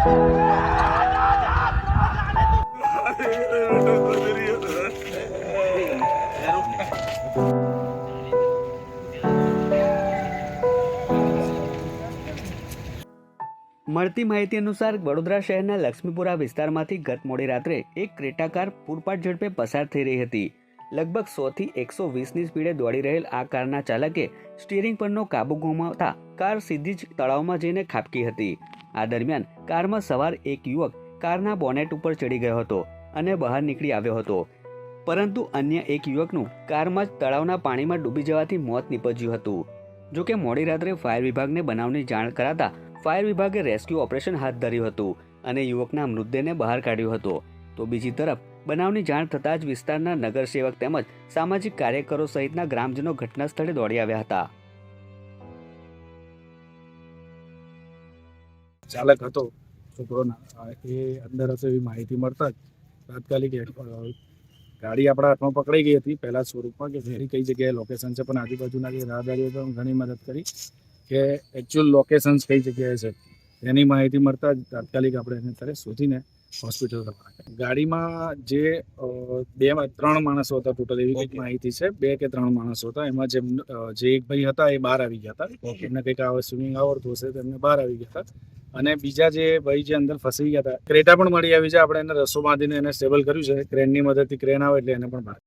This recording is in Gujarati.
મળતી માહિતી અનુસાર વડોદરા શહેરના લક્ષ્મીપુરા વિસ્તારમાંથી ગત મોડી રાત્રે એક ક્રેટા કાર પૂરપાટ ઝડપે પસાર થઈ રહી હતી. લગભગ સોથી એકસો વીસની સ્પીડે દોડી રહેલ આ કારના ચાલકે સ્ટીરિંગ પરનો કાબુ ગુમાવતા કાર સીધી જ તળાવમાં જઈને ખાબકી હતી. આ દરમિયાન કારમાં સવાર એક યુવક કારના બોનેટ ઉપર ચડી ગયો હતો અને બહાર નીકળી આવ્યો હતો. પરંતુ અન્ય એક યુવકનું કારમાં જ તળાવના પાણીમાં ડૂબી જવાથી મોત નીપજ્યું હતું. જોકે મોડી રાત્રે ફાયર વિભાગને બનાવની જાણ કરાતા ફાયર વિભાગે રેસ્ક્યુ ઓપરેશન હાથ ધર્યું હતું અને યુવકના મૃતદેહને બહાર કાઢ્યો હતો. તો બીજી તરફ, બનાવની જાણ થતાં જ વિસ્તારના નગરસેવક તેમજ સામાજિક કાર્યકરો સહિતના ગ્રામજનો ઘટના સ્થળે દોડી આવ્યા હતા. ચાલક હતો છોકરોના એ અંદર હશે એવી માહિતી મળતા જ તાત્કાલિક ગાડી આપણા હાથમાં પકડાઈ ગઈ હતી. પહેલા સ્વરૂપમાં કે ઘેરી કઈ જગ્યાએ લોકેશન છે, પણ આજુબાજુના જે રાહદારીઓ પણ ઘણી મદદ કરી કે એકચ્યુઅલ લોકેશન્સ કઈ જગ્યાએ છે એની માહિતી મળતા જ તાત્કાલિક આપણે એને ત્યારે શોધીને હોસ્પિટલ ગાડીમાં જે બે ત્રણ માણસો હતા ટોટલ એવી કંઈક માહિતી છે. બે કે ત્રણ માણસો હતા. એમાં જેમ જે એક ભાઈ હતા એ બહાર આવી ગયા હતા. એમને કંઈક આવે સ્વિમિંગ આવડતું હશે તો એમને બહાર આવી ગયા હતા. અને બીજા જે ભાઈ જે અંદર ફસી ગયા હતા ક્રેટા પણ મળી આવી છે. આપણે એને રસો બાંધીને એને સ્ટેબલ કર્યું છે. ક્રેનની મદદથી ક્રેન આવે એટલે એને પણ બહાર